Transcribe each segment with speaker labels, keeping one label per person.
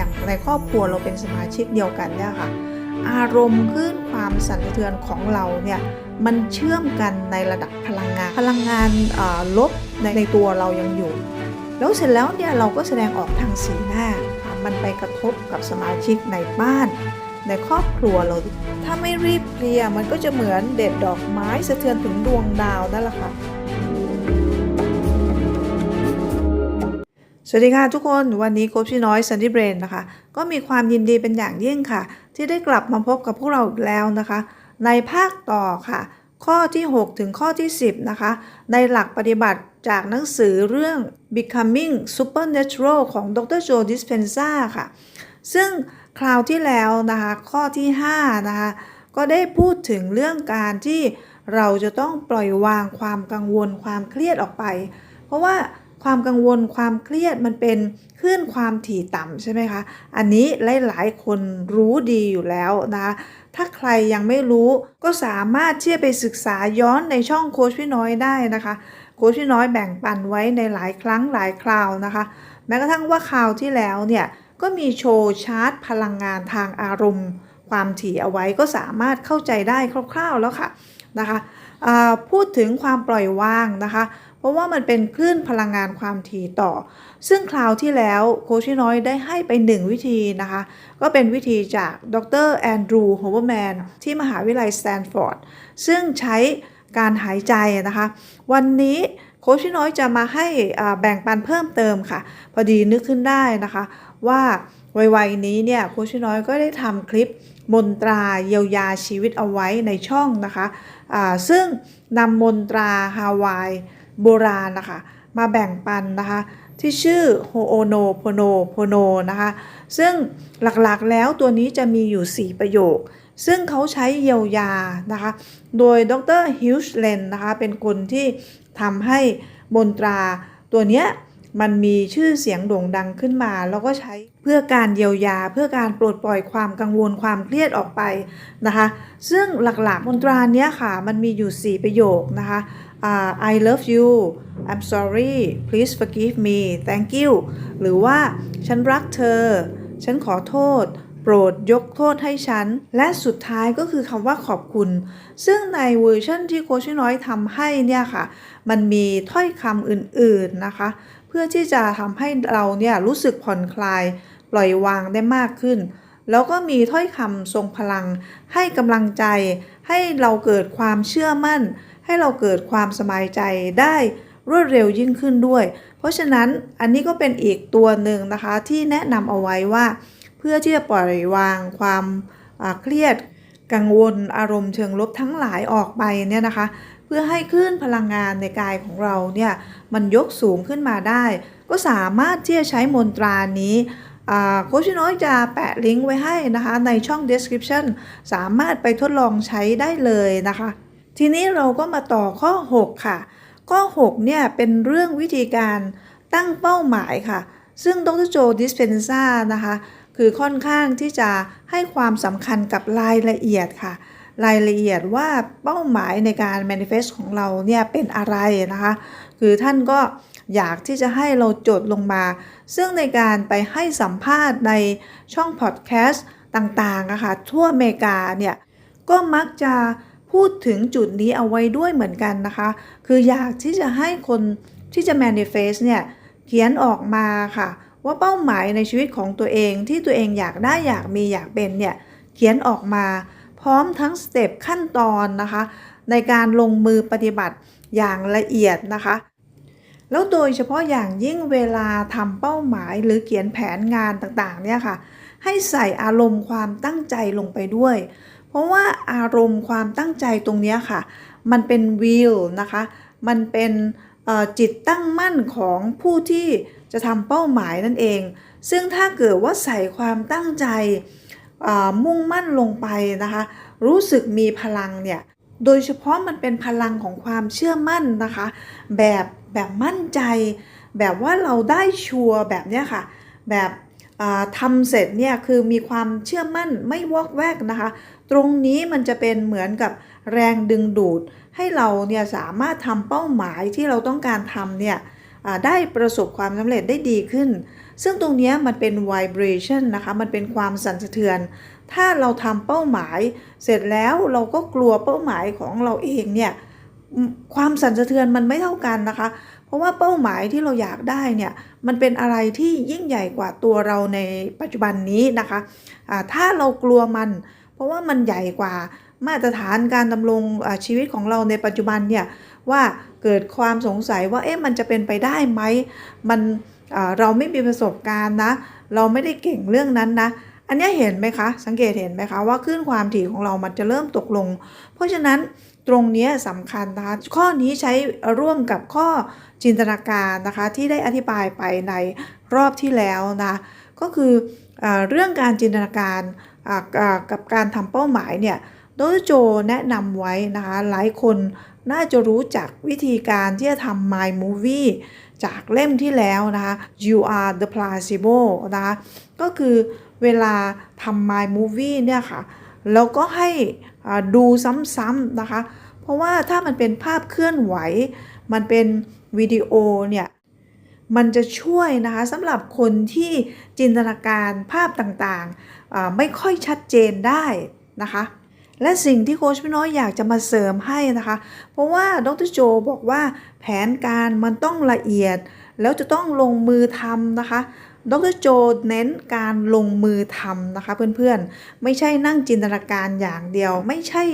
Speaker 1: อย่างในครอบครัวเราเป็นสมาชิกเดียวกันเนี่ยค่ะ อารมณ์คลื่นความสั่นสะเทือนของเราเนี่ยมันเชื่อมกันในระดับพลังงาน พลังงานลบในในตัวเรายังอยู่ แล้วเสร็จแล้วเนี่ยเราก็แสดงออกทางสีหน้า มันไปกระทบกับสมาชิกในบ้าน ในครอบครัวเรา ถ้าไม่รีบเคลียร์มันก็จะเหมือนเด็ดดอกไม้สะเทือนถึงดวงดาวนั่นแหละค่ะ สวัสดีค่ะทุกคนวันนี้โคชพี่น้อยซันดี้เบรนนะคะ ก็มีความยินดีเป็นอย่างยิ่งค่ะ ที่ได้กลับมาพบกับพวกเราอีกแล้วนะคะ ในภาคต่อค่ะ ข้อที่ 6 ถึงข้อที่ 10 นะคะ ในหลักปฏิบัติจากหนังสือเรื่อง Becoming Supernatural ของดรโจดิสเพนซาค่ะ ซึ่งคราวที่แล้วนะคะ ข้อที่ 5 นะคะ ก็ได้พูดถึงเรื่องการที่เราจะต้องปล่อยวางความกังวลความเครียดออกไป เพราะว่า ความกังวลความเครียดมันเป็นคลื่นความถี่ต่ำใช่ไหมคะ อันนี้หลายๆคนรู้ดีอยู่แล้วนะคะถ้าใครยังไม่รู้ก็สามารถที่จะไปศึกษาย้อนในช่องโค้ชพี่น้อยได้นะคะโค้ชพี่น้อยแบ่งปันไว้ในหลายครั้งหลายคราวนะคะ แม้กระทั่งว่าคราวที่แล้วเนี่ยก็มีโชว์ชาร์ตพลังงานทางอารมณ์ ความถี่เอาไว้ก็สามารถเข้าใจได้คร่าวๆแล้วค่ะนะคะพูดถึงความปล่อยวางนะคะ เพราะว่ามันเป็นคลื่นพลังงานความถี่ต่อ ซึ่งคราวที่แล้วโคชน้อยได้ให้ไปหนึ่งวิธีนะคะ ก็เป็นวิธีจากดรแอนดรูว์โฮเวอร์แมนที่มหาวิทยาลัยสแตนฟอร์ด ซึ่งใช้การหายใจนะคะ วันนี้โคชน้อยจะมาให้แบ่งปันเพิ่มเติมค่ะ พอดีนึกขึ้นได้นะคะ ว่าวัยนี้เนี่ยโคชน้อยก็ได้ทำคลิปมนตราเยียวยาชีวิตเอาไว้ในช่องนะคะซึ่งนำมนตราฮาวาย โบราณนะคะ มาแบ่งปันนะคะ ที่ชื่อโฮโอโนโพโนโพโนนะคะ ซึ่งหลักๆแล้วตัวนี้จะมีอยู่ 4 ประโยค ซึ่งเขาใช้เยียวยานะคะ โดยดรฮิลช์เลนนะคะ เป็นคนที่ทำให้มนตราตัวเนี้ย มันมีชื่อเสียงโด่งดังขึ้นมา แล้วก็ใช้เพื่อการเยียวยา เพื่อการปลดปล่อยความกังวลความเครียดออกไปนะคะ ซึ่งหลักๆมนตราเนี้ยค่ะ มันมีอยู่ 4 ประโยคนะคะอ่า I love you I'm sorry please forgive me thank you หรือว่าฉันรักเธอ ฉันขอโทษ โปรดยกโทษให้ฉัน และสุดท้ายก็คือคำว่าขอบคุณ ซึ่งในเวอร์ชันที่โคชน้อยทำให้เนี่ยค่ะ มันมีถ้อยคำอื่นๆนะคะ เพื่อที่จะทำให้เราเนี่ยรู้สึกผ่อนคลาย ปล่อยวางได้มากขึ้น แล้วก็มีถ้อยคำทรงพลัง ให้กำลังใจ ให้เราเกิดความเชื่อมั่น ให้เราเกิดความสบายใจได้รวดเร็วยิ่งขึ้นด้วย เพราะฉะนั้นอันนี้ก็เป็นอีกตัวหนึ่งนะคะที่แนะนำเอาไว้ว่า เพื่อที่จะปล่อยวางความเครียดกังวลอารมณ์เชิงลบทั้งหลายออกไปเนี่ยนะคะ พื่อให้คลื่นพลังงานในกายของเราเนี่ยมันยกสูงขึ้นมาได้ ก็สามารถที่จะใช้มนตรานี้โคชน้อยจะแปะลิงก์ไว้ให้นะคะในช่อง description สามารถไปทดลองใช้ได้เลยนะคะ ทีนี้เราก็มาต่อข้อ 6 ค่ะ ข้อ 6 เนี่ยเป็นเรื่องวิธีการตั้งเป้าหมายค่ะ ซึ่งดรโจดิสเพนซานะคะ คือค่อนข้างที่จะให้ความสำคัญกับรายละเอียดค่ะ รายละเอียดว่าเป้าหมายในการ manifest ของเราเนี่ยเป็นอะไรนะคะ คือท่านก็อยากที่จะให้เราจดลงมา ซึ่งในการไปให้สัมภาษณ์ในช่องพอดแคสต์ต่างๆอะค่ะทั่วอเมริกาเนี่ย ก็มักจะพูดถึงจุดนี้เอาไว้ด้วยเหมือนกันนะคะ คืออยากที่จะให้คนที่จะ manifest เนี่ยเขียนออกมาค่ะ ว่าเป้าหมายในชีวิตของตัวเองที่ตัวเองอยากได้อยากมีอยากเป็นเนี่ยเขียนออกมา พร้อมทั้งสเต็ปขั้นตอนนะคะ ในการลงมือปฏิบัติอย่างละเอียดนะคะ แล้วโดยเฉพาะอย่างยิ่งเวลาทำเป้าหมายหรือเขียนแผนงานต่างๆเนี่ยค่ะ ให้ใส่อารมณ์ความตั้งใจลงไปด้วย เพราะว่าอารมณ์ความตั้งใจตรงนี้ค่ะ มันเป็นวิลนะคะ มันเป็นจิตตั้งมั่นของผู้ที่จะทำเป้าหมายนั่นเอง ซึ่งถ้าเกิดว่าใส่ความตั้งใจ มุ่งมั่นลงไปนะคะ รู้สึกมีพลังเนี่ยโดยเฉพาะมันเป็นพลังของความเชื่อมั่นนะคะ แบบแบบมั่นใจ แบบว่าเราได้ชัวร์แบบเนี้ยค่ะ แบบทำเสร็จเนี่ยคือมีความเชื่อมั่นไม่วอกแวกนะคะ ตรงนี้มันจะเป็นเหมือนกับแรงดึงดูด ให้เราเนี่ยสามารถทำเป้าหมายที่เราต้องการทำเนี่ยได้ประสบความสำเร็จได้ดีขึ้น ซึ่งตรงนี้มันเป็น vibration นะคะ มันเป็นความสั่นสะเทือน ถ้าเราทำเป้าหมาย เสร็จแล้วเราก็กลัวเป้าหมายของเราเองเนี่ย ความสั่นสะเทือนมันไม่เท่ากันนะคะ เพราะว่าเป้าหมายที่เราอยากได้เนี่ย มันเป็นอะไรที่ยิ่งใหญ่กว่าตัวเราในปัจจุบันนี้นะคะะถ้าเรากลัวมัน เพราะว่ามันใหญ่กว่ามาตรฐานการดำรงชีวิตของเราในปัจจุบันเนี่ย ว่าเกิดความสงสัยว่าเอ๊ะมันจะเป็นไปได้ไหมมันเราไม่มีประสบการณ์นะ เราไม่ได้เก่งเรื่องนั้นนะ อันนี้เห็นไหมคะ สังเกตเห็นไหมคะว่าคลื่นความถี่ของเรามันจะเริ่มตกลง เพราะฉะนั้นตรงนี้สำคัญนะคะ ข้อนี้ใช้ร่วมกับข้อจินตนาการนะคะที่ได้อธิบายไปในรอบที่แล้วนะ ก็คืออเรื่องการจินตนาการกับการทำเป้าหมายเนี่ยโดโจแนะนำไว้นะคะหลายคน น่าจะรู้จักวิธีการที่จะทำ My Movie จากเล่มที่แล้วนะคะ You are the placebo นะคะก็คือเวลาทำ My Movie เนี่ยค่ะแล้วก็ให้ดูซ้ำๆนะคะ เพราะว่าถ้ามันเป็นภาพเคลื่อนไหว มันเป็นวิดีโอเนี่ยมันจะช่วยนะคะสำหรับคนที่จินตนาการภาพต่างๆไม่ค่อยชัดเจนได้นะคะ และสิ่งที่โค้ชพี่น้อยอยากจะมาเสริมให้นะคะ เพราะว่าดรโจบอกว่าแผนการมันต้องละเอียด แล้วจะต้องลงมือทำนะคะดรโจเน้นการลงมือทำนะคะเพื่อนๆ ไม่ใช่นั่งจินตนาการอย่างเดียว ไม่ใช่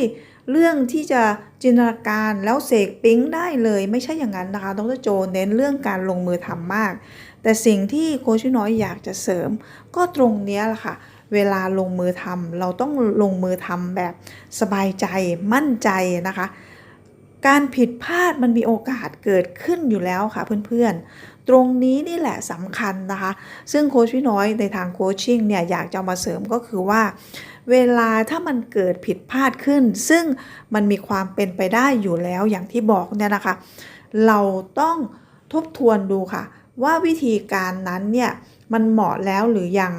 Speaker 1: เรื่องที่จะจินตนาการแล้วเสกปิ๊งได้เลย ไม่ใช่อย่างนั้นนะคะดรโจเน้นเรื่องการลงมือทำมาก แต่สิ่งที่โค้ชพี่น้อยอยากจะเสริม ก็ตรงนี้แหละค่ะ เวลาลงมือทำเราต้องลงมือทำแบบสบายใจมั่นใจนะคะ การผิดพลาดมันมีโอกาสเกิดขึ้นอยู่แล้วค่ะเพื่อนๆ ตรงนี้นี่แหละสำคัญนะคะ ซึ่งโค้ชพี่น้อยในทางโคชชิ่งเนี่ยอยากจะมาเสริมก็คือว่า เวลาถ้ามันเกิดผิดพลาดขึ้น ซึ่งมันมีความเป็นไปได้อยู่แล้วอย่างที่บอกเนี่ยนะคะ เราต้องทบทวนดูค่ะ ว่าวิธีการนั้นเนี่ยมันเหมาะแล้วหรือยัง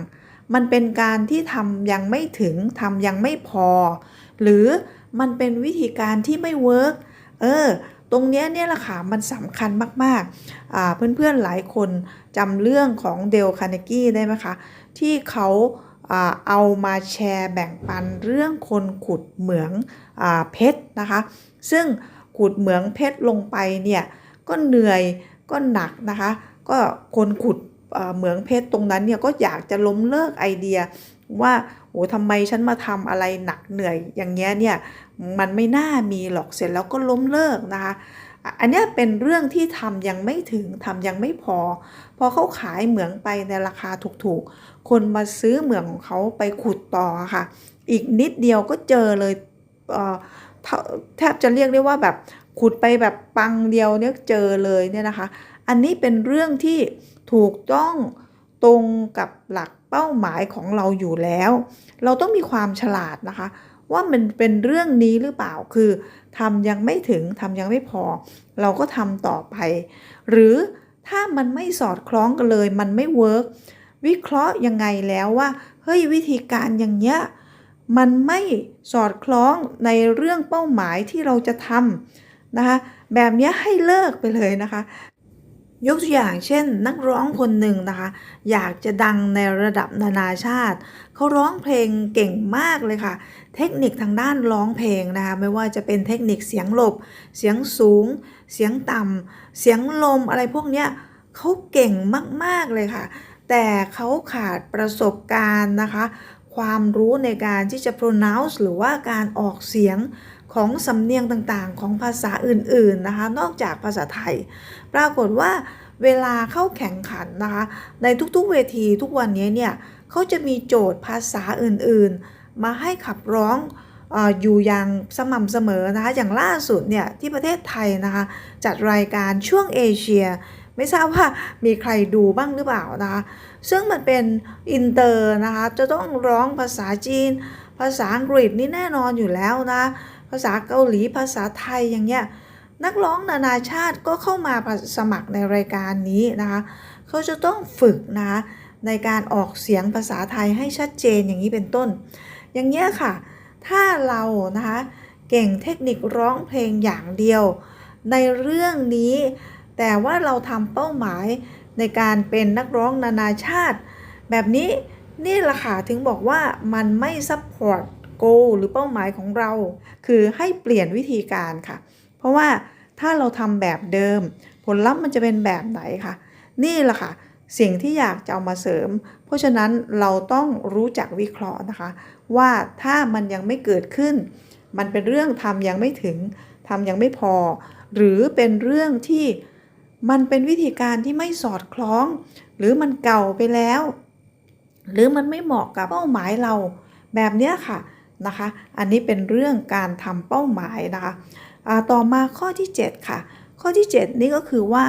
Speaker 1: มันเป็นการที่ทำยังไม่ถึงทำยังไม่พอ หรือมันเป็นวิธีการที่ไม่เวิร์กเออ ตรงเนี้ยเนี่ยแหละค่ะมันสำคัญมากๆเพื่อนๆหลายคนจำเรื่องของเดลคาร์เนกี้ได้ไหมคะที่เขาเอามาแชร์แบ่งปันเรื่องคนขุดเหมืองอเพชรนะคะ ซึ่งขุดเหมืองเพชรลงไปเนี่ยก็เหนื่อยก็หนักนะคะ ก็คนขุด เหมืองเพชรตรงนั้นเนี่ยก็อยากจะล้มเลิกไอเดียว่าโอ้ทำไมฉันมาทำอะไรหนักเหนื่อย อย่างเงี้ยเนี่ยมันไม่น่ามีหรอกเสร็จแล้วก็ล้มเลิกนะคะอันนี้เป็นเรื่องที่ทำยังไม่ถึงทำยังไม่พอ พอเขาขายเหมืองไปในราคาถูกๆ คนมาซื้อเหมืองของเขาไปขุดต่อค่ะ อีกนิดเดียวก็เจอเลยเออแทบจะเรียกได้ว่าแบบขุดไปแบบปังเดียวเนี่ยเจอเลยเนี่ยนะคะ อันนี้เป็นเรื่องที่ ถูกต้องตรงกับหลักเป้าหมายของเราอยู่แล้ว เราต้องมีความฉลาดนะคะ ว่ามันเป็นเรื่องนี้หรือเปล่าคือทำยังไม่ถึงทำยังไม่พอ เราก็ทำต่อไป หรือถ้ามันไม่สอดคล้องกันเลย มันไม่เวิร์กวิเคราะห์ยังไงแล้วว่าเฮ้ยวิธีการอย่างเงี้ยมันไม่สอดคล้องในเรื่องเป้าหมายที่เราจะทำนะคะแบบเนี้ยให้เลิกไปเลยนะคะ ยกตัวอย่างเช่น นักร้องคนหนึ่งนะคะ อยากจะดังในระดับนานาชาติ เขาร้องเพลงเก่งมากเลยค่ะ เทคนิคทางด้านร้องเพลงนะคะ ไม่ว่าจะเป็นเทคนิคเสียงหลบ เสียงสูง เสียงต่ำเสียงลมอะไรพวกเนี้ยเขาเก่งมากๆเลยค่ะ แต่เขาขาดประสบการณ์นะคะ ความรู้ในการที่จะ pronounce หรือว่าการออกเสียง ของสำเนียงต่างๆ ของภาษาอื่นๆนะคะ นอกจากภาษาไทย ปรากฏว่าเวลาเข้าแข่งขันนะคะ ในทุกๆเวทีทุกวันนี้เนี่ยเขาจะมีโจทย์ภาษาอื่นๆ มาให้ขับร้องอออยู่อย่างสม่ำเสมอนะคะ อย่างล่าสุดเนี่ยที่ประเทศไทยนะคะ จัดรายการช่วงเอเชีย ไม่ทราบว่ามีใครดูบ้างหรือเปล่านะคะ ซึ่งมันเป็นอินเตอร์นะคะ จะต้องร้องภาษาจีน ภาษาอังกฤษนี่แน่นอนอยู่แล้วนะ ภาษาเกาหลีภาษาไทยอย่างเงี้ยนักร้องนานาชาติก็เข้ามาสมัครในรายการนี้นะคะเขาจะต้องฝึกนะคะในการออกเสียงภาษาไทยให้ชัดเจนอย่างนี้เป็นต้น อย่างเงี้ยค่ะ ถ้าเรานะคะเก่งเทคนิคร้องเพลงอย่างเดียว ในเรื่องนี้ แต่ว่าเราทำเป้าหมายในการเป็นนักร้องนานาชาติ แบบนี้นี่แหละค่ะถึงบอกว่ามันไม่ซัพพอร์ต โกหรือเป้าหมายของเรา คือให้เปลี่ยนวิธีการค่ะ เพราะว่าถ้าเราทำแบบเดิม ผลลัพธ์มันจะเป็นแบบไหนค่ะ นี่แหละค่ะ สิ่งที่อยากจะเอามาเสริม เพราะฉะนั้นเราต้องรู้จักวิเคราะห์นะคะ ว่าถ้ามันยังไม่เกิดขึ้น มันเป็นเรื่องทำยังไม่ถึงทำยังไม่พอ หรือเป็นเรื่องที่มันเป็นวิธีการที่ไม่สอดคล้อง หรือมันเก่าไปแล้ว หรือมันไม่เหมาะกับเป้าหมายเราแบบเนี้ยค่ะ นะคะ อันนี้เป็นเรื่องการทำเป้าหมายนะคะต่อมาข้อที่ 7 ค่ะ ข้อที่ 7 นี่ก็คือว่า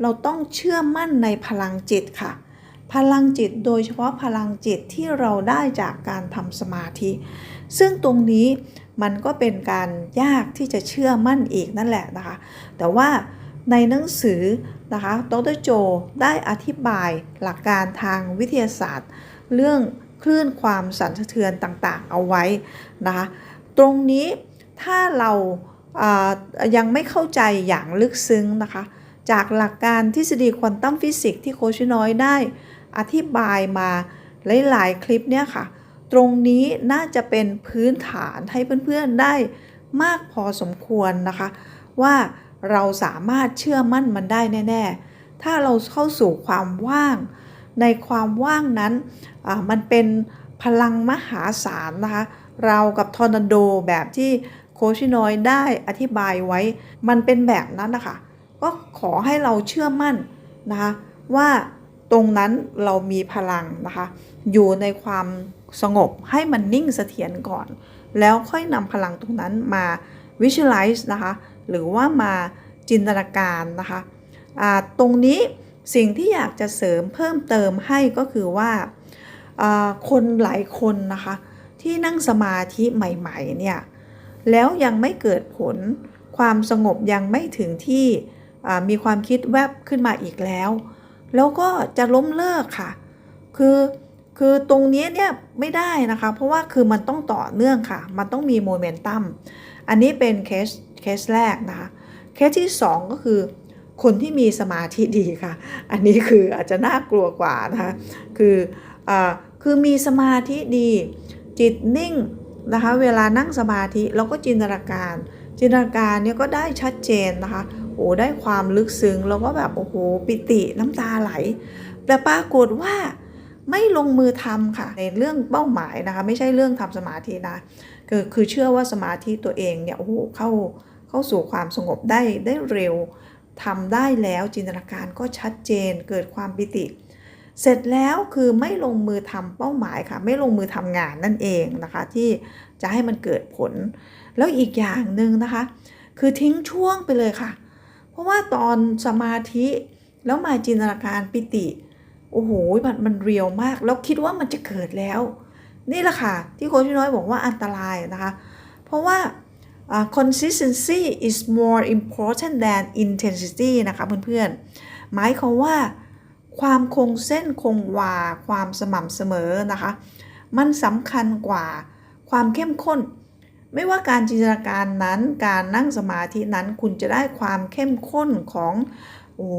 Speaker 1: เราต้องเชื่อมั่นในพลังจิตค่ะ พลังจิตโดยเฉพาะพลังจิตที่เราได้จากการทำสมาธิ ซึ่งตรงนี้มันก็เป็นการยากที่จะเชื่อมั่นอีกนั่นแหละนะคะ แต่ว่าในหนังสือนะคะดรโจได้อธิบายหลักการทางวิทยาศาสตร์ เรื่อง คลื่นความสั่นสะเทือนต่างๆ เอาไว้นะคะตรงนี้ถ้าเราอ่ายังไม่เข้าใจอย่างลึกซึ้งนะคะ จากหลักการทฤษฎีควอนตัมฟิสิกส์ที่โคชน้อยได้อธิบายมาหลายๆคลิปเนี่ยค่ะ ตรงนี้น่าจะเป็นพื้นฐานให้เพื่อนๆได้มากพอสมควรนะคะ ว่าเราสามารถเชื่อมั่นมันได้แน่ ๆ ถ้าเราเข้าสู่ความว่าง ในความว่างนั้น มันเป็นพลังมหาศาลนะคะ เรากับทอร์นาโดแบบที่โคชินอยได้อธิบายไว้ มันเป็นแบบนั้นนะคะ ก็ขอให้เราเชื่อมั่นนะคะว่าตรงนั้นเรามีพลังนะคะ อยู่ในความสงบให้มันนิ่งเสถียรก่อน แล้วค่อยนำพลังตรงนั้นมา visualize นะคะ หรือว่ามาจินตนาการนะคะอ่าตรงนี้สิ่งที่อยากจะเสริมเพิ่มเติมให้ก็คือว่า คนหลายคนนะคะ ที่นั่งสมาธิใหม่ ๆ เนี่ย แล้วยังไม่เกิดผลความสงบยังไม่ถึงที่มีความคิดแวบขึ้นมาอีกแล้ว แล้วก็จะล้มเลิกค่ะ คือคือตรงนี้เนี่ยไม่ได้นะคะ เพราะว่าคือมันต้องต่อเนื่องค่ะ มันต้องมีโมเมนตัมอันนี้เป็นเคสเคสแรกนะคะเคสที่ 2 ก็คือคนที่มีสมาธิดีค่ะ อันนี้คืออาจจะน่ากลัวกว่านะคะ คือ คือมีสมาธิดี จิตนิ่งนะคะเวลานั่งสมาธิเราก็จินตนาการ จินตนาการเนี่ยก็ได้ชัดเจนนะคะโอ้ได้ความลึกซึ้งแล้วก็แบบโอ้โหปิติน้ำตาไหล แต่ปรากฏว่าไม่ลงมือทำค่ะในเรื่องเป้าหมายนะคะไม่ใช่เรื่องทำสมาธินะคือคือเชื่อว่าสมาธิตัวเองเนี่ยโอ้โหเข้าเข้าสู่ความสงบได้ได้เร็วทำได้แล้วจินตนาการก็ชัดเจนเกิดความปิติ เสร็จแล้วคือไม่ลงมือทำเป้าหมายค่ะ ไม่ลงมือทำงานนั่นเองนะคะ ที่จะให้มันเกิดผล แล้วอีกอย่างหนึ่งนะคะ คือทิ้งช่วงไปเลยค่ะ เพราะว่าตอนสมาธิแล้วมาจินตนาการปิติโอ้โหมันมันเรียวมาก แล้วคิดว่ามันจะเกิดแล้ว นี่แหละค่ะ ที่โค้ชน้อยบอกว่าอันตรายนะคะ เพราะว่าอ่า consistency is more important than intensity นะคะเพื่อนๆหมายความว่า ความคงเส้นคงวา ความสม่ำเสมอนะคะ มันสำคัญกว่าความเข้มข้น ไม่ว่าการจินตนาการนั้นการนั่งสมาธินั้นคุณจะได้ความเข้มข้นของโอ้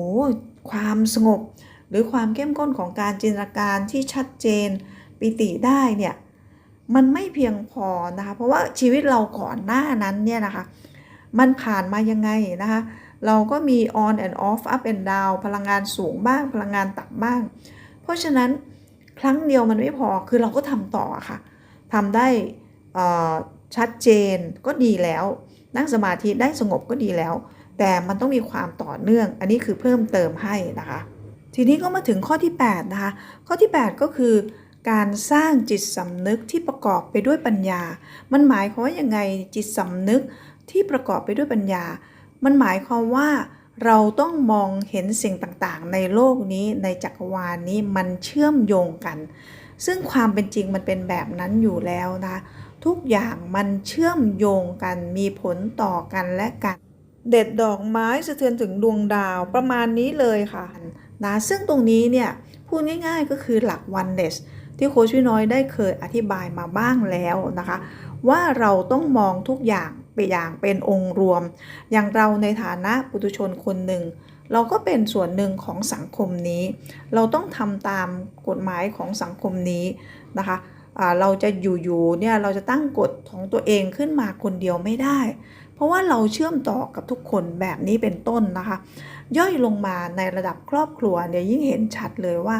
Speaker 1: ความสงบ หรือความเข้มข้นของการจินตนาการที่ชัดเจนปิติได้เนี่ยมันไม่เพียงพอนะคะ เพราะว่าชีวิตเราก่อนหน้านั้นเนี่ยนะคะ มันผ่านมายังไงนะคะ เราก็มี on and off up and down พลังงานสูงบ้าง พลังงานต่ำบ้าง เพราะฉะนั้นครั้งเดียวมันไม่พอคือเราก็ทำต่อค่ะทำได้ชัดเจนก็ดีแล้ว นั่งสมาธิได้สงบก็ดีแล้ว แต่มันต้องมีความต่อเนื่อง อันนี้คือเพิ่มเติมให้นะคะ ทีนี้ก็มาถึงข้อที่ 8 นะคะ ข้อที่ 8 ก็คือการสร้างจิตสำนึกที่ประกอบไปด้วยปัญญา มันหมายความว่ายังไงจิตสำนึกที่ประกอบไปด้วยปัญญา มันหมายความว่าเราต้องมองเห็นสิ่งต่างๆ ในโลกนี้ในจักรวาลนี้มันเชื่อมโยงกัน ซึ่งความเป็นจริงมันเป็นแบบนั้นอยู่แล้วนะทุกอย่างมันเชื่อมโยงกันมีผลต่อกันและกัน เด็ดดอกไม้สะเทือนถึงดวงดาวประมาณนี้เลยค่ะนะซึ่งตรงนี้เนี่ยพูดง่ายๆก็คือหลัก oneness ที่โค้ชพี่น้อยได้เคยอธิบายมาบ้างแล้วนะคะ ว่าเราต้องมองทุกอย่าง ไปอย่างเป็นองค์รวม อย่างเราในฐานะปุถุชนคนหนึ่ง เราก็เป็นส่วนหนึ่งของสังคมนี้ เราต้องทำตามกฎหมายของสังคมนี้นะคะเราจะอยู่ๆเนี่ยเราจะตั้งกฎของตัวเองขึ้นมาคนเดียวไม่ได้ เพราะว่าเราเชื่อมต่อกับทุกคนแบบนี้เป็นต้นนะคะ ย่อยลงมาในระดับครอบครัวเนี่ยยิ่งเห็นชัดเลยว่า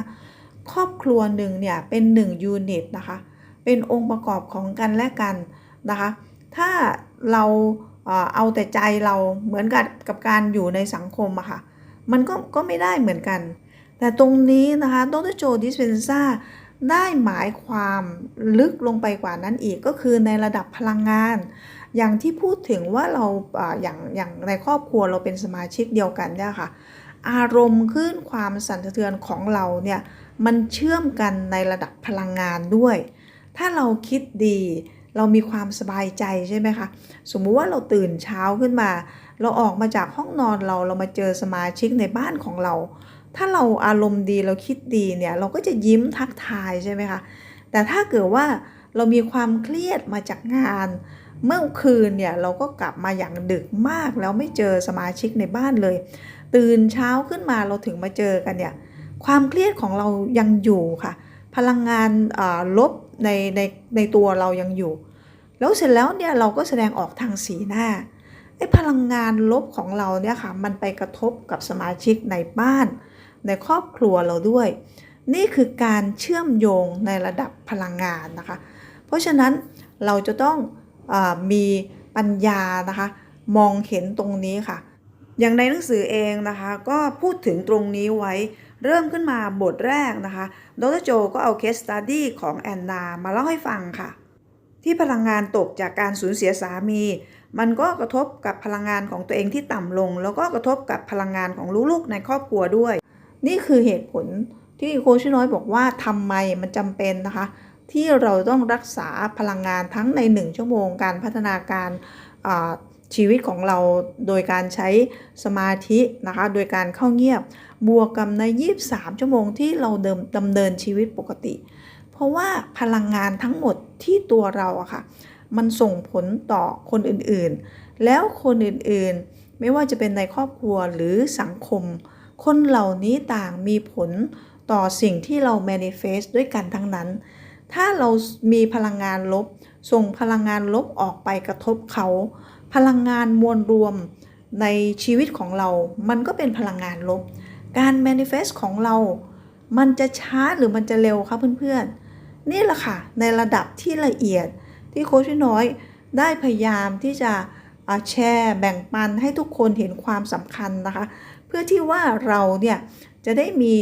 Speaker 1: ครอบครัวหนึ่งเนี่ยเป็นหนึ่งยูนิตนะคะเป็นองค์ประกอบของกันและกันนะคะ ถ้า เราเอาแต่ใจเราเหมือนกับกับการอยู่ในสังคมอะค่ะ มันก็ก็ไม่ได้เหมือนกัน แต่ตรงนี้นะคะดรโจดิสเพนซ่าได้หมายความลึกลงไปกว่านั้นอีกก็คือในระดับพลังงาน อย่างที่พูดถึงว่าเราอย่างอย่างในครอบครัวเราเป็นสมาชิกเดียวกันเนี่ยค่ะ อารมณ์ขึ้นความสั่นสะเทือนของเราเนี่ยมันเชื่อมกันในระดับพลังงานด้วย ถ้าเราคิดดี เรามีความสบายใจใช่ไหมคะ สมมุติว่าเราตื่นเช้าขึ้นมา เราออกมาจากห้องนอนเราเรามาเจอสมาชิกในบ้านของเรา ถ้าเราอารมณ์ดีเราคิดดีเนี่ยเราก็จะยิ้มทักทายใช่ไหมคะ แต่ถ้าเกิดว่าเรามีความเครียดมาจากงาน เมื่อคืนเนี่ยเราก็กลับมาอย่างดึกมากแล้วไม่เจอสมาชิกในบ้านเลย ตื่นเช้าขึ้นมาเราถึงมาเจอกันเนี่ยความเครียดของเรายังอยู่ค่ะ พลังงานลบ ในในในตัวเรายังอยู่ แล้วเสร็จแล้วเนี่ยเราก็แสดงออกทางสีหน้าไอ้พลังงานลบของเราเนี่ยค่ะมันไปกระทบกับสมาชิกในบ้าน ในครอบครัวเราด้วย นี่คือการเชื่อมโยงในระดับพลังงานนะคะ เพราะฉะนั้นเราจะต้องอมีปัญญานะคะ มองเห็นตรงนี้ค่ะ อย่างในหนังสือเองนะคะ ก็พูดถึงตรงนี้ไว้ เริ่มขึ้นมาบทแรกนะคะ ดรโจก็เอาเคสสตัดดี้ของแอนนา มาเล่าให้ฟังค่ะ ที่พลังงานตกจากการสูญเสียสามี มันก็กระทบกับพลังงานของตัวเองที่ต่ำลง แล้วก็กระทบกับพลังงานของลูกๆในครอบครัวด้วย นี่คือเหตุผลที่โคชน้อยบอกว่าทำไมมันจำเป็นนะคะ ที่เราต้องรักษาพลังงานทั้งใน 1 ชั่วโมงการพัฒนาการอ่า ชีวิตของเราโดยการใช้สมาธินะคะ โดยการเข้าเงียบบวกกับใน 23 ชั่วโมงที่เราเดิมดำเนินชีวิตปกติ เพราะว่าพลังงานทั้งหมดที่ตัวเราอะค่ะ มันส่งผลต่อคนอื่นๆ แล้วคนอื่นๆ ไม่ว่าจะเป็นในครอบครัวหรือสังคม คนเหล่านี้ต่างมีผลต่อสิ่งที่เรา manifest ด้วยกันทั้งนั้น ถ้าเรามีพลังงานลบ ส่งพลังงานลบออกไปกระทบเขา พลังงานมวลรวมในชีวิตของเรา มันก็เป็นพลังงานลบ การ manifest ของเรา มันจะช้าหรือมันจะเร็วคะเพื่อนๆ นี่แหละค่ะ ในระดับที่ละเอียดที่โค้ชน้อยได้พยายามที่จะแชร์แบ่งปันให้ทุกคนเห็นความสำคัญนะคะ เพื่อที่ว่าเราเนี่ย จะได้มี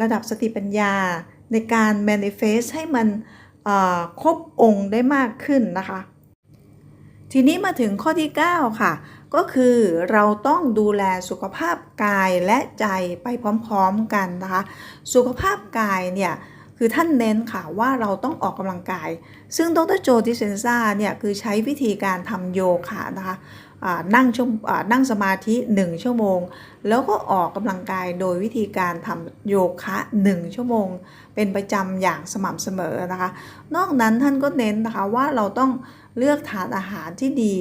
Speaker 1: ระดับสติปัญญาในการ manifest ให้มันครบองค์ได้มากขึ้นนะคะ ทีนี้มาถึงข้อที่ 9 ค่ะ ก็คือเราต้องดูแลสุขภาพกายและใจไปพร้อมๆกันนะคะ สุขภาพกายเนี่ยคือท่านเน้นค่ะว่าเราต้องออกกำลังกาย ซึ่งดรโจดิเซนซ่าเนี่ยคือใช้วิธีการทำโยคะนะคะ นั่งช่วอ่านั่งสมาธิ 1 ชั่วโมง แล้วก็ออกกำลังกายโดยวิธีการทำโยคะ 1 ชั่วโมง เป็นประจำอย่างสม่ำเสมอนะคะ นอกนั้นท่านก็เน้นนะคะว่าเราต้องเลือกทานอาหารที่ดี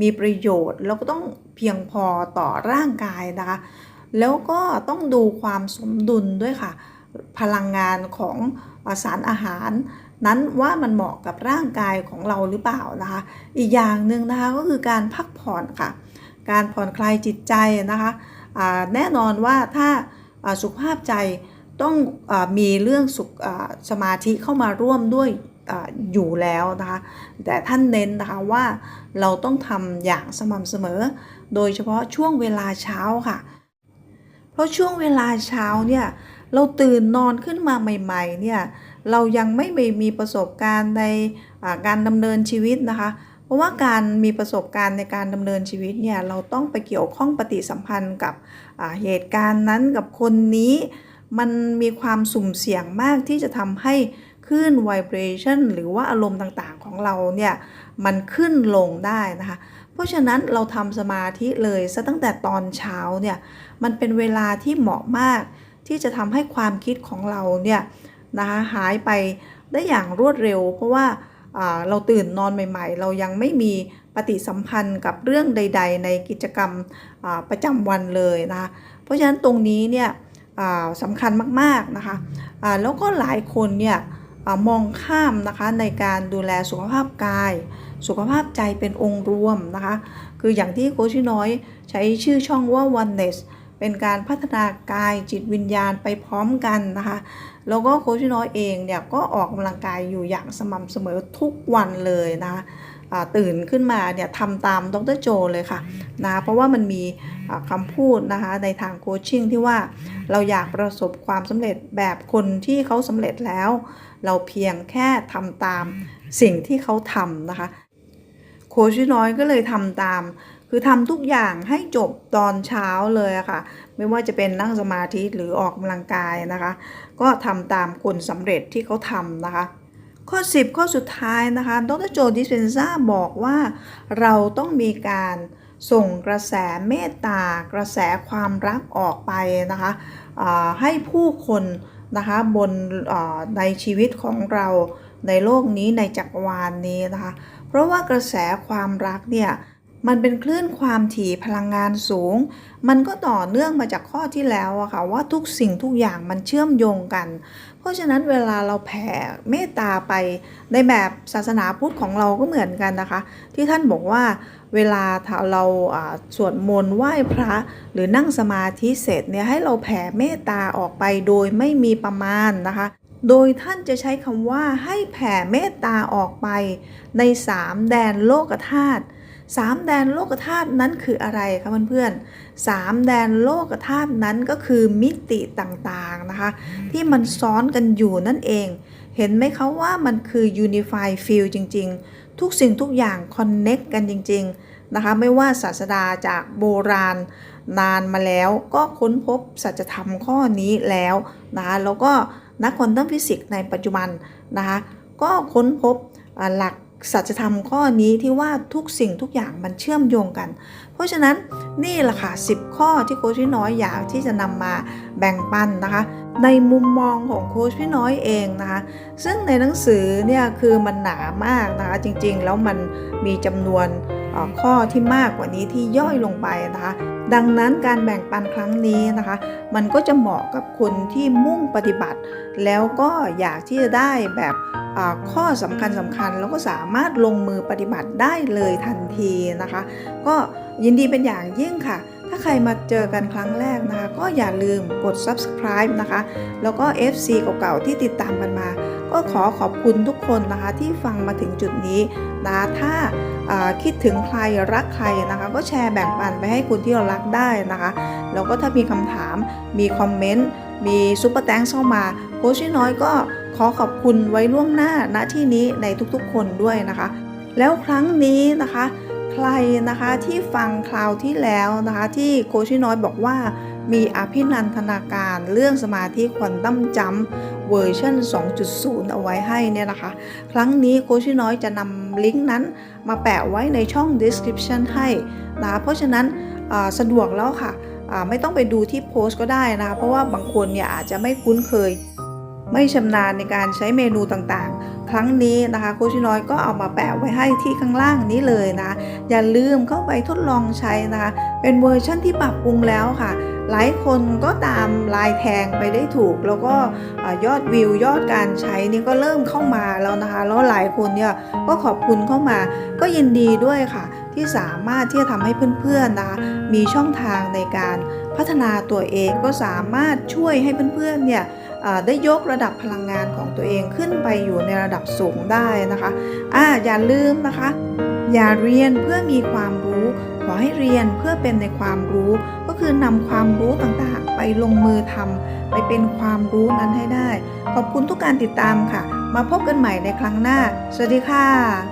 Speaker 1: มีประโยชน์ แล้วก็ต้องเพียงพอต่อร่างกายนะคะ แล้วก็ต้องดูความสมดุลด้วยค่ะ พลังงานของสารอาหาร นั้นว่ามันเหมาะกับร่างกายของเราหรือเปล่านะคะ อีกอย่างหนึ่งนะคะก็คือการพักผ่อนค่ะ การผ่อนคลายจิตใจนะคะแน่นอนว่าถ้าสุขภาพใจต้องอมีเรื่องสุขสมาธิเข้ามาร่วมด้วยออยู่แล้วนะคะ แต่ท่านเน้นนะคะว่าเราต้องทำอย่างสม่ำเสมอ โดยเฉพาะช่วงเวลาเช้าค่ะ เพราะช่วงเวลาเช้าเนี่ยเราตื่นนอนขึ้นมาใหม่ ๆ เนี่ย เรายังไม่มีประสบการณ์ในการดำเนินชีวิตนะคะ เพราะว่าการมีประสบการณ์ในการดำเนินชีวิตเนี่ยเราต้องไปเกี่ยวข้องปฏิสัมพันธ์กับเหตุการณ์นั้นกับคนนี้ มันมีความสุ่มเสี่ยงมากที่จะทำให้คลื่น vibration หรือว่าอารมณ์ต่างๆของเราเนี่ยมันขึ้นลงได้นะคะ เพราะฉะนั้นเราทำสมาธิเลยซะตั้งแต่ตอนเช้าเนี่ยมันเป็นเวลาที่เหมาะมากที่จะทำให้ความคิดของเราเนี่ย นะคะหายไปได้อย่างรวดเร็ว เพราะว่าเราตื่นนอนใหม่ ๆ เรายังไม่มีปฏิสัมพันธ์กับเรื่องใด ๆ ในกิจกรรมประจำวันเลยนะคะเพราะฉะนั้นตรงนี้เนี่ยสำคัญมากๆนะคะแล้วก็หลายคนเนี่ยมองข้ามนะคะในการดูแลสุขภาพกาย สุขภาพใจเป็นองค์รวมนะคะ คืออย่างที่โคชน้อยใช้ชื่อช่องว่า oneness เป็นการพัฒนากายจิตวิญญาณไปพร้อมกันนะคะแล้วก็โคชน้อยเองเนี่ยก็ออกกำลังกายอยู่อย่างสม่ำเสมอทุกวันเลยนะคะตื่นขึ้นมาเนี่ยทำตามดรโจเลยค่ะนะเพราะว่ามันมีคำพูดนะคะในทางโคชชิ่งที่ว่าเราอยากประสบความสำเร็จแบบคนที่เขาสำเร็จแล้ว เราเพียงแค่ทำตามสิ่งที่เขาทำนะคะโคชน้อยก็เลยทำตาม คือทำทุกอย่างให้จบตอนเช้าเลยค่ะ ไม่ว่าจะเป็นนั่งสมาธิหรือออกกำลังกายนะคะ ก็ทำตามคนสำเร็จที่เขาทำนะคะ ข้อ 10 ข้อสุดท้ายนะคะ ดรโจดิสเพนซ่าบอกว่า เราต้องมีการส่งกระแสเมตตากระแสความรักออกไปนะคะให้ผู้คนนะคะบนในชีวิตของเราในโลกนี้ในจักรวาลนนี้นะคะ เพราะว่ากระแสความรักเนี่ย มันเป็นคลื่นความถี่พลังงานสูง มันก็ต่อเนื่องมาจากข้อที่แล้วอะค่ะว่าทุกสิ่งทุกอย่างมันเชื่อมโยงกัน เพราะฉะนั้นเวลาเราแผ่เมตตาไปในแบบศาสนาพุทธของเราก็เหมือนกันนะคะ ที่ท่านบอกว่าเวลาเราอ่าสวดมนต์ไหว้พระ หรือนั่งสมาธิเสร็จเนี่ยให้เราแผ่เมตตาออกไปโดยไม่มีประมาณนะคะโดยท่านจะใช้คำว่าให้แผ่เมตตาออกไปในสามแดนโลกธาตุ สามแดนโลกธาตุนั้นคืออะไรคะเพื่อนๆสามแดนโลกธาตุนั้นก็คือมิติต่างๆนะคะ ที่มันซ้อนกันอยู่นั่นเอง เห็นไหมคะว่ามันคือ Unify Field จริง ๆ ทุกสิ่งทุกอย่าง Connect กันจริง ๆ นะคะ ไม่ว่าศาสดาจากโบราณนานมาแล้วก็ค้นพบสัจธรรมข้อนี้แล้วนะคะแล้วก็นักควอนตัมฟิสิกส์ในปัจจุบันนะคะก็ค้นพบอ่าหลัก สัจธรรมข้อนี้ที่ว่าทุกสิ่งทุกอย่างมันเชื่อมโยงกัน เพราะฉะนั้นนี่แหละค่ะ 10 ข้อที่โค้ชพี่น้อยอยากที่จะนำมาแบ่งปันนะคะ ในมุมมองของโค้ชพี่น้อยเองนะคะ ซึ่งในหนังสือเนี่ยคือมันหนามากนะคะจริงๆ แล้วมันมีจำนวนข้อที่มากกว่านี้ที่ย่อยลงไปนะคะ ดังนั้นการแบ่งปันครั้งนี้นะคะ มันก็จะเหมาะกับคนที่มุ่งปฏิบัติ แล้วก็อยากที่จะได้แบบ ข้อสำคัญสำคัญแล้วก็สามารถลงมือปฏิบัติได้เลยทันทีนะคะ ก็ยินดีเป็นอย่างยิ่งค่ะ ถ้าใครมาเจอกันครั้งแรกนะคะ ก็อย่าลืมกด subscribe นะคะ แล้วก็ FC เก่าๆที่ติดตามกันมา ก็ขอขอบคุณทุกคนนะคะที่ฟังมาถึงจุดนี้นะถ้าคิดถึงใครรักใครนะคะ ก็แชร์แบ่งปันไปให้คุณที่เรารักได้นะคะ แล้วก็ถ้ามีคำถามมีคอมเมนต์มีซุปเปอร์แตงเข้ามาโค้ชน้อยก็ ขอขอบคุณไว้ล่วงหน้าณที่นี้ในทุกๆคนด้วยนะคะ แล้วครั้งนี้นะคะ ใครนะคะที่ฟังคราวที่แล้วนะคะที่โคชน้อยบอกว่ามีอภินันทนาการเรื่องสมาธิควอนตัมจัมเวอร์ชัน2.0 เอาไว้ให้เนี่ยนะคะ ครั้งนี้โคชน้อยจะนำลิงก์นั้นมาแปะไว้ในช่อง description ให้นะคะเพราะฉะนั้นสะดวกแล้วค่ะ ไม่ต้องไปดูที่โพสต์ก็ได้นะคะ เพราะว่าบางคนเนี่ยอาจจะไม่คุ้นเคย ไม่ชำนาญในการใช้เมนูต่างๆ ครั้งนี้นะคะโคชน้อยก็เอามาแปะไว้ให้ที่ข้างล่างนี้เลยนะ อย่าลืมเข้าไปทดลองใช้นะคะ เป็นเวอร์ชั่นที่ปรับปรุงแล้วค่ะ หลายคนก็ตามลายแทงไปได้ถูก แล้วก็ยอดวิวยอดการใช้นี่ก็เริ่มเข้ามาแล้วนะคะ แล้วหลายคนเนี่ยก็ขอบคุณเข้ามา ก็ยินดีด้วยค่ะ ที่สามารถที่จะทำให้เพื่อนๆนะคะมีช่องทางในการพัฒนาตัวเองก็สามารถช่วยให้เพื่อนๆเนี่ย ได้ยกระดับพลังงานของตัวเองขึ้นไปอยู่ในระดับสูงได้นะคะอ่าอย่าลืมนะคะ อย่าเรียนเพื่อมีความรู้ขอให้เรียนเพื่อเป็นในความรู้ ก็คือนำความรู้ต่างๆ ไปลงมือทำไปเป็นความรู้นั้นให้ได้ ขอบคุณทุกการติดตามค่ะ มาพบกันใหม่ในครั้งหน้า สวัสดีค่ะ